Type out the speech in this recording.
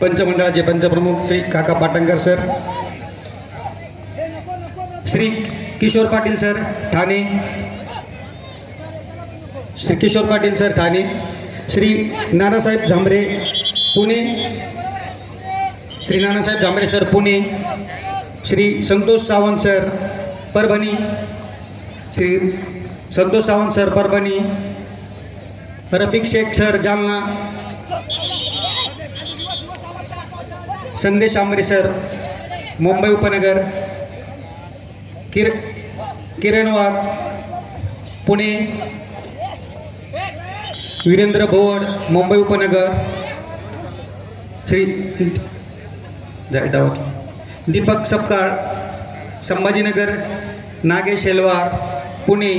पंचमंडळाचे पंचप्रमुख Shri Kaka Patankar sir Shri Kishor Patil sir Thane Shri Kishor Patil sir Thane Shri Nanasaheb Zambare Pune Shri Nanasaheb Zambare sir Pune Shri Santosh Sawant sir Parbhani Shri Santosh Sawant sir Parbhani Rafiq Shaikh sir Jalna Sandesh Ambre sir Mumbai उपनगर किर किरणवाग पुणे वीरेंद्र भोवड मुंबई उपनगर श्री जाय दीपक सपकाळ संभाजीनगर नागेश हेलवार पुणे